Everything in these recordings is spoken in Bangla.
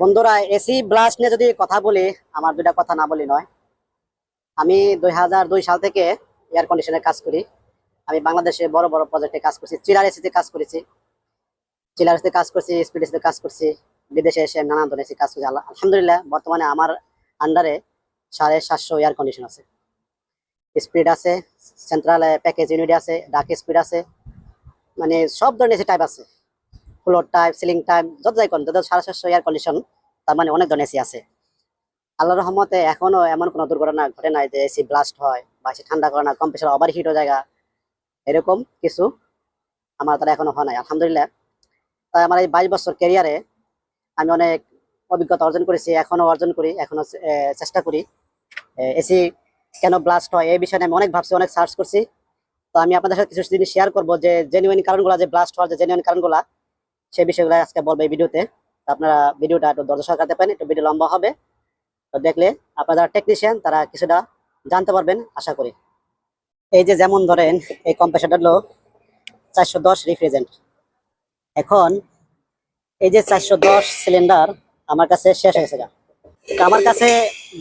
বন্ধুরা এসি ব্লাস্ট নিয়ে যদি কথা বলি, আমার দুটা কথা না বলি নয়। আমি দুই হাজার দুই সাল থেকে এয়ার কন্ডিশনের কাজ করি। আমি বাংলাদেশে বড় বড় প্রজেক্টে কাজ করছি চিলার এসিতে কাজ করেছি। চিলার এসিতে কাজ করছি স্পিড এসিতে কাজ করছি, বিদেশে এসে নানান ধরনের এসি কাজ করছি। আলহামদুলিল্লাহ, বর্তমানে আমার আন্ডারে সাড়ে সাতশো এয়ার কন্ডিশন আছে। স্পিড আছে সেন্ট্রাল প্যাকেজ ইউনিট আছে ডাক স্পিড আছে। মানে সব ধরনের এসি টাইপ আছে। ফ্লোর টাইপ সিলিং টাইপ যত যাই কোন যত সাড়ে সাতশো এয়ার কন্ডিশন তার মানে অনেক ধরনের এসি আছে। আল্লাহ রহমতে এখনও এমন কোনো দুর্ঘটনা ঘটে নাই যে এসি ব্লাস্ট হয় বা এসি ঠান্ডা করে না কম্প্রেসার ওভার হিট হয়ে জায়গা। এরকম কিছু আমার দ্বারা এখনও হয় নাই আলহামদুলিল্লাহ। তাই আমার এই বাইশ বছর ক্যারিয়ারে আমি অনেক অভিজ্ঞতা অর্জন করেছি এখনও অর্জন করি এখনও আহ, চেষ্টা করি। এসি কেন ব্লাস্ট হয় এই বিষয়ে আমি অনেক ভাবছি অনেক সার্চ করছি। তো আমি আপনাদের সাথে কিছু জিনিস শেয়ার করব যে জেনুইন কারণগুলো যে ব্লাস্ট হওয়ার যে জেনুইন কারণগুলো সেই বিষয়গুলো আজকে বলব এই ভিডিওতে। আপনারা ভিডিওটা একটু ধৈর্য সহকারে পারেন, একটু ভিডিও লম্বা হবে। তো দেখলে আপনারা যারা টেকনিশিয়ান তারা কিছুটা জানতে পারবেন, আশা করি। এই যে যেমন ধরেন, এই কম্প্রেসারটা হলো চারশো দশ রিফ্রিজেন্ট এখন এই যে চারশো দশ সিলিন্ডার আমার কাছে শেষ হয়ে গেছে তো আমার কাছে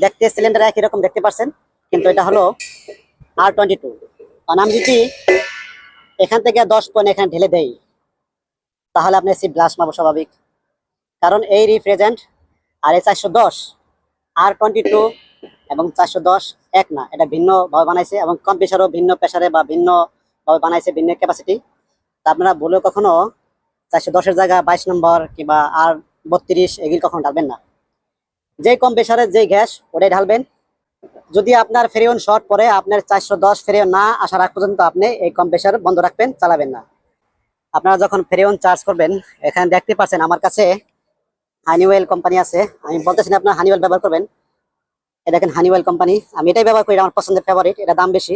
দেখতে সিলিন্ডার একই রকম দেখতে পাচ্ছেন কিন্তু এটা হলো আর টোয়েন্টি টু আমি যদি এখান থেকে দশ পয়েন্ট এখানে ঢেলে দেই তাহলে আপনি এসি ব্লাস্ট মারবো স্বাভাবিক। কারণ এই রিফ্রিজেন্ট আর এই চারশো দশ আর টোয়েন্টি টু এবং চারশো দশ এক না, এটা ভিন্ন ভাবে বানাইছে এবং কম্পিউটারও ভিন্ন প্রেসারে বা ভিন্ন ভাবে বানাইছে, ভিন্ন ক্যাপাসিটি তা আপনারা ভুলেও কখনো চারশো দশের জায়গায় বাইশ নম্বর কিংবা আর বত্রিশ, এগুলি কখনো ঢালবেন না। যেই কম প্রেসারের যেই গ্যাস ওটাই ঢালবেন। যদি আপনার ফেরিয়ন শর্ট পরে আপনার চারশো দশ ফেরিয়ন না আসার আগ পর্যন্ত আপনি এই কম প্রেসার বন্ধ রাখবেন, চালাবেন না। আপনারা যখন ফেরিয়ন চার্জ করবেন, এখানে দেখতে পাচ্ছেন আমার কাছে হানিওয়েল কোম্পানি আছে। আমি বলতেছি আপনার হানিওয়েল ব্যবহার করবেন। এটা দেখেন হানিওয়েল কোম্পানি আমি এটাই ব্যবহার করি আমার পছন্দের ফেভারিট এটা দাম বেশি।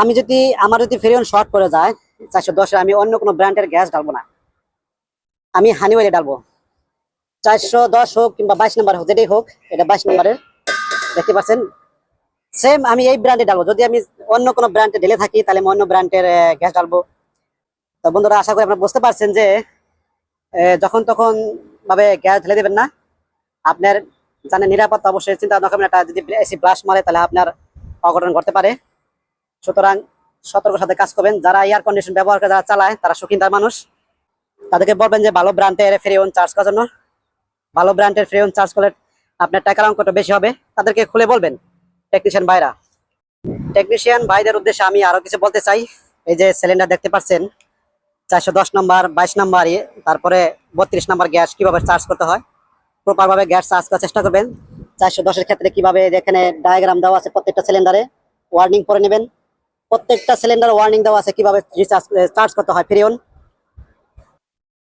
আমি যদি, আমার যদি ফেরিয়ন শর্ট পড়ে যায়, চারশো দশে আমি অন্য কোনো ব্র্যান্ডের গ্যাস ঢালবো না। আমি হানিওয়েলে ডালবো চারশো দশ হোক কিংবা বাইশ নাম্বার হোক, যেটাই হোক, এটা বাইশ নাম্বারের। দেখতে পাচ্ছেন? সেম আমি এই ব্র্যান্ডে ডালবো যদি আমি অন্য কোনো ব্র্যান্ডে ঢেলে থাকি, তাহলে আমি অন্য ব্র্যান্ডের গ্যাস ডালবো তো বন্ধুরা, আশা করি আপনারা বুঝতে পারছেন যে যখন তখন ভাবে গ্যাস ঢেলে দেবেন না। আপনার জানেন নিরাপত্তা অবশ্যই, চিন্তা না করবেন এটা যদি এসি ব্লাস্ট মারে, তাহলে আপনার অঘটন ঘটতে পারে। সুতরাং সতর্ক সাথে কাজ করবেন। যারা এয়ার কন্ডিশন ব্যবহার করে, যারা চালায়, তারা শৌখিনদার মানুষ। তাদেরকে বলবেন যে, ভালো ব্র্যান্ডের ফ্রিওন চার্জ করার জন্য। ভালো ব্র্যান্ডের ফ্রিওন চার্জ করলে আপনার টাকার অঙ্কটা বেশি হবে। তাদেরকে খুলে বলবেন টেকনিশিয়ান ভাইরা। টেকনিশিয়ান ভাইদের উদ্দেশ্যে আমি আরও কিছু বলতে চাই। এই যে সিলিন্ডার দেখতে পাচ্ছেন। চারশো দশ নম্বর, বাইশ নম্বর তারপরে বত্রিশ নম্বর গ্যাস কীভাবে চার্জ করতে হয়? প্রপার ভাবে গ্যাস চার্জ করার চেষ্টা করবেন। চারশো দশের ক্ষেত্রে কীভাবে এখানে ডায়াগ্রাম দেওয়া আছে প্রত্যেকটা সিলিন্ডারে ওয়ার্নিং করে নেবেন। প্রত্যেকটা সিলিন্ডার ওয়ার্নিং দেওয়া আছে কীভাবে রিচার্জ চার্জ করতে হয় ফেরিয়ন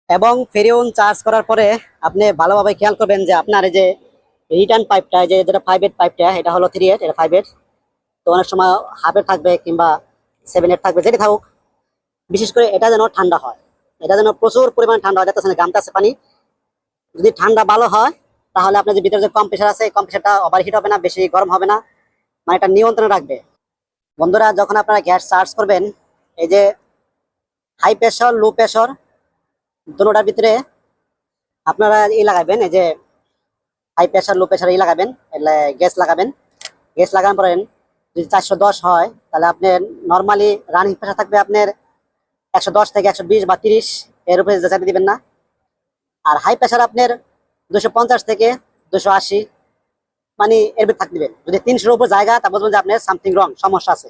এবং ফেরিয়ন চার্জ করার পরে আপনি ভালোভাবে খেয়াল করবেন যে আপনার এই যে রিটার্ন পাইপটা যে যেটা ফাইভ এইট পাইপটা এটা হলো থ্রি এইট এটা ফাইভ এইট তো অনেক সময় হাফের থাকবে কিংবা সেভেন এইট থাকবে, যেটি থাকুক। বিশেষ করে এটা যেন ঠান্ডা হয়। এটা যেন প্রচুর পরিমাণে ঠান্ডা হয় যাতে গামটা আছে পানি। যদি ঠান্ডা ভালো হয়, তাহলে আপনার যে ভিতরে যে কম্প্রেসার আছে কম প্রেশারটা ওভার হিট হবে না, বেশি গরম হবে না। মানে এটা নিয়ন্ত্রণে রাখবে। বন্ধুরা, যখন আপনারা গ্যাস চার্জ করবেন, এই যে হাই প্রেশার লো প্রেশার দুটোটার ভিতরে আপনারা ই লাগাবেন, এই যে হাই প্রেশার লো প্রেশার ই লাগাবেন গ্যাস লাগাবেন। গ্যাস লাগানোর পরে যদি চারশো দশ হয়, তাহলে আপনার নর্মালি রানিং প্রেশার থাকবে আপনার একশো দশ থেকে একশো বিশ বা তিরিশ, এর উপরে চাপিয়ে দিবেন না। আর হাই প্রেশার আপনার দুশো পঞ্চাশ থেকে দুশো আশি মানে এর ভিতরে থাকতে দিবেন। যদি তিনশোর উপর জায়গা তা বলবেন যে আপনার সামথিং রং সমস্যা আছে।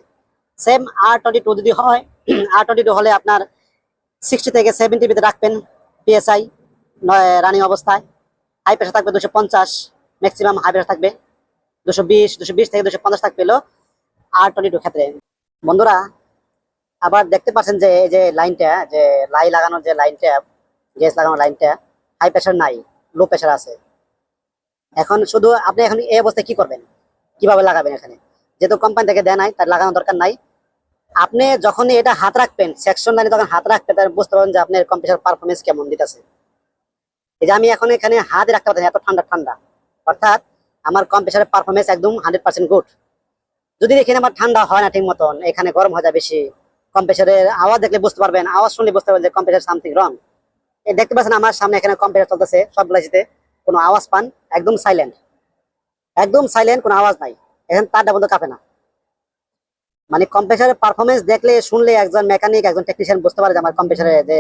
সেম আর টোয়েন্টি টু যদি হয় আর টোয়েন্টি টু হলে আপনার সিক্সটি থেকে সেভেন্টির ভিতরে রাখবেন পিএসআই রানিং অবস্থায়। হাই প্রেশার থাকবে দুশো পঞ্চাশ ম্যাক্সিমাম হাই প্রেশার থাকবে দুশো বিশ দুশো বিশ থেকে দুশো পঞ্চাশ থাকবে আর টোয়েন্টি টু ক্ষেত্রে। বন্ধুরা আবার দেখতে পাচ্ছেন যে এই যে লাইনটা, যে লাই লাগানোর যে লাইনটা, গ্যাস লাগানোর লাইনটা, হাই প্রেশার নাই, লো প্রেশার আছে। এখন শুধু আপনি এখন এই অবস্থায় কি করবেন? কীভাবে লাগাবেন এখানে? যেহেতু কোম্পানি থেকে দেয় নাই, তার লাগানোর দরকার নাই। আপনি যখনই এটা হাত রাখবেন সেকশন লাইনে তখন হাত রাখবেন তাহলে বুঝতে পারবেন যে আপনার কম্পিউটার পারফরমেন্স কেমন দিতেছে। এই যে আমি এখন এখানে হাত রাখতে পারছি এত ঠান্ডা ঠান্ডা। অর্থাৎ আমার কম্পিউটারের পারফরমেন্স একদম হান্ড্রেড পার্সেন্ট গুড যদি এখানে আমার ঠান্ডা হয় না ঠিক মতন, এখানে গরম হয়ে যায় বেশি কম্পিউটারের আওয়াজ দেখলে বুঝতে পারবেন, আওয়াজ শুনলে বুঝতে পারবেন যে কম্পিউটার সামথিং রং দেখতে পাচ্ছেন আমার সামনে এখানে কম্পিউটার চলতেছে সবগুলো এসিতে কোনো আওয়াজ পান, একদম সাইলেন্ট একদম সাইলেন্ট কোনো আওয়াজ নাই। এখানে তারটা বন্ধ কাঁপে না। মানে কম্প্রেসারের পারফরমেন্স দেখলে, শুনলে একজন মেকানিক একজন টেকনিশিয়ান বুঝতে পারে যে আমার কম্প্রেসারের যে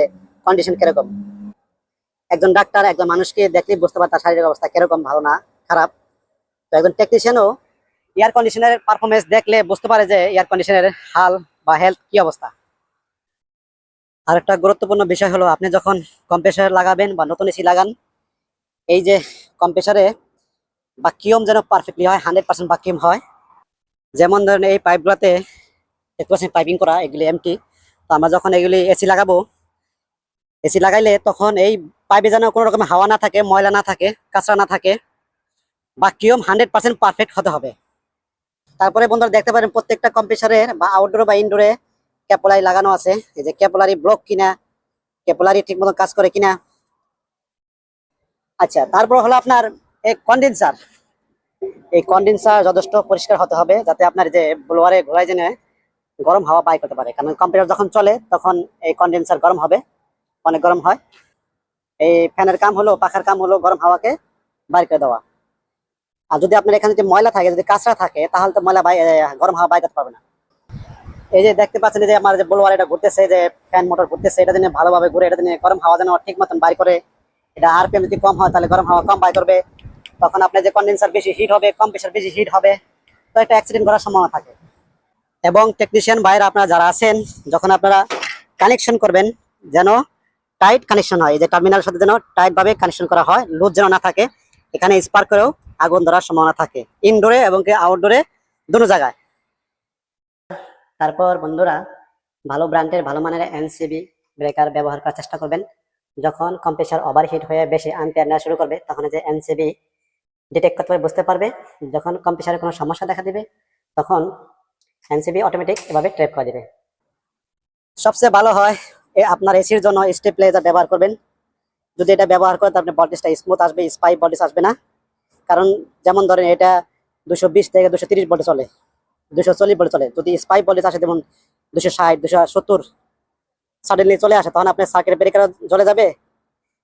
কন্ডিশন কীরকম। একজন ডাক্তার একজন মানুষকে দেখলে বুঝতে পারে তার শারীরিক অবস্থা কীরকম, ভালো না, খারাপ। তো একজন টেকনিশিয়ানও এয়ার কন্ডিশনের পারফরমেন্স দেখলে বুঝতে পারে যে এয়ার কন্ডিশনের হাল বা হেলথ কি অবস্থা? আর একটা গুরুত্বপূর্ণ বিষয় হলো, আপনি যখন কম্প্রেসার লাগাবেন বা নতুন এসি লাগান, এই যে কম্প্রেসারে বাকিউম যেন পারফেক্টলি হয় হান্ড্রেড পার্সেন্ট বাকিউম হয়, যেমন ধরেন এই পাইপগুলোতে দেখতে পাচ্ছেন পাইপিং করা, এগুলি এমটি তো আমরা যখন এগুলি এসি লাগাবো, এসি লাগাইলে তখন এই পাইপে যেন কোনো রকম হাওয়া না থাকে, ময়লা না থাকে, কাঁচরা না থাকে বাকিউম হান্ড্রেড পার্সেন্ট পারফেক্ট হতে হবে। তারপরে বন্ধুরা দেখতে পারেন প্রত্যেকটা কম্প্রেসারের বা আউটডোর বা ইনডোরে ক্যাপোলারি লাগানো আছে। এই যে ক্যাপোলারি ব্লক কিনা ক্যাপোলারি ঠিক মতো কাজ করে কিনা। আচ্ছা তারপর হলো আপনার এই কন্ডেন্সার এই কন্ডেন্সার যথেষ্ট পরিষ্কার হতে হবে, যাতে আপনার যে ব্লোয়ারে ঘোরায় জেনে গরম হাওয়া বাই করতে পারে। কারণ কম্পিউটার যখন চলে, তখন এই কন্ডেন্সার গরম হবে, অনেক গরম হয়। এই ফ্যানের কাম হলো, পাখার কাম হলো গরম হাওয়াকে বাইর করে দেওয়া। আর যদি আপনার এখানে যদি ময়লা থাকে, যদি কাঁচরা থাকে, তাহলে তো ময়লা গরম হাওয়া বাই করতে পারবে না। এই যে দেখতে পাচ্ছেন যে আমার যে ব্লোয়ার এটা ঘুরতেছে, যে ফ্যান মোটর ঘুরতেছে, এটা দিনে ভালোভাবে ঘুরে, এটা দিনে গরম হাওয়া যেন ঠিক মতন বাইর করে, এটা আরপিএম যদি কম হয়, তাহলে গরম হাওয়া কম বাই করবে। তখন আপনার যে কন্ডেন্সার বেশি হিট হবে কম প্রেশার বেশি হিট হবে, তো একটা অ্যাক্সিডেন্ট করার সম্ভাবনা থাকে। এবং টেকনিশিয়ান বাইরে আপনারা যারা আছেন, যখন আপনারা কানেকশন করবেন, যেন টাইট কানেকশন হয়, এই যে টার্মিনালের সাথে যেন টাইট ভাবে কানেকশন করা হয় লুজ যেন না থাকে, এখানে স্পার্ক করেও আগুন ধরার সম্ভাবনা থাকে। ইনডোরে এবং আউটডোরে দুটো জায়গায়। তারপর বন্ধুরা, ভালো ব্র্যান্ডের ভালো মানের এনসিবি ব্রেকার ব্যবহার করার চেষ্টা করবেন। যখন কম্প্রেসার ওভারহিট হয়ে বেশি আনপেয়ার নেওয়া শুরু করবে, তখন যে এনসিবি ডিটেক্ট করতে পারবে, বুঝতে পারবে। যখন কম্প্রেসারে কোনো সমস্যা দেখা দিবে, তখন এনসিবি অটোমেটিক এভাবে ট্রেপ করে দিবে। সবচেয়ে ভালো হয়, এ আপনার এসির জন্য স্টেবিলাইজার ব্যবহার করবেন। যদি এটা ব্যবহার করেন, তাহলে ভোল্টেজটা স্মুথ আসবে স্পাই ভোল্টেজ আসবে না। কারণ যেমন ধরেন এটা দুশো বিশ থেকে দুশো তিরিশ বলে চলে, দুশো চল্লিশ বলে চলে। যদি স্পাই ভোল্টেজ আসে যেমন দুশো ষাট, দুশো সত্তর সাডেনলি চলে আসে, তখন আপনার সার্কিট ব্রেকার জ্বলে যাবে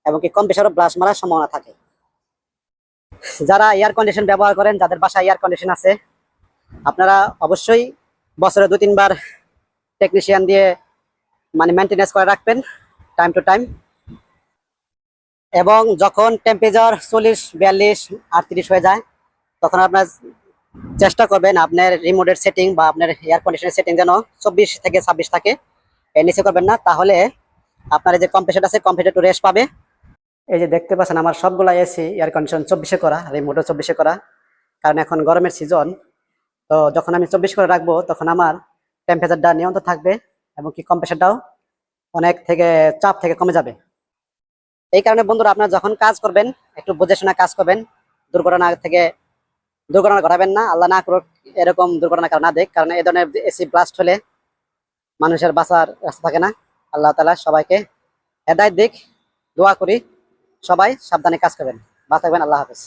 এবং কি কম প্রেশারও ব্লাশ মারার সম্ভাবনা থাকে। যারা এয়ার কন্ডিশন ব্যবহার করেন, যাদের বাসায় এয়ার কন্ডিশন আছে, আপনারা অবশ্যই বছরে দু তিনবার টেকনিশিয়ান দিয়ে মানে মেনটেনেন্স করে রাখবেন টাইম টু টাইম এবং যখন টেম্পারেচার চল্লিশ, বিয়াল্লিশ, আটত্রিশ হয়ে যায়, তখন আপনার চেষ্টা করবেন আপনার রিমোটের সেটিং বা আপনার এয়ার কন্ডিশনের সেটিং যেন চব্বিশ থেকে ছাব্বিশ থাকে। এর নিচে করবেন না, তাহলে আপনার যে কম্প্রেসার আছে কম্পিউটার একটু রেস্ট পাবে। এই যে দেখতে পাচ্ছেন, আমার সবগুলা এসি এয়ার কন্ডিশন চব্বিশে করা রিমোটও চব্বিশে করা। কারণ এখন গরমের সিজন তো যখন আমি চব্বিশ করে রাখব, তখন আমার টেম্পারেচারটা নিয়ন্ত্রণ থাকবে এবং কি কম্প্রেসারটাও অনেক থেকে চাপ থেকে কমে যাবে। এই কারণে বন্ধুরা আপনারা যখন কাজ করবেন, একটু বুঝে শোনা কাজ করবেন। দুর্ঘটনা থেকে দুর্ঘটনা ঘটাবেন না। আল্লাহ না করুক, এরকম দুর্ঘটনা কারণ না দেখ। কারণ এ ধরনের এসি ব্লাস্ট হলে মানুষের বাঁচার রাস্তা থাকে না। আল্লাহ তালা সবাইকে হেদায় দিক, দোয়া করি। সবাই সাবধানে কাজ করবেন। বাঁচাবেন আল্লাহ হাফেজ।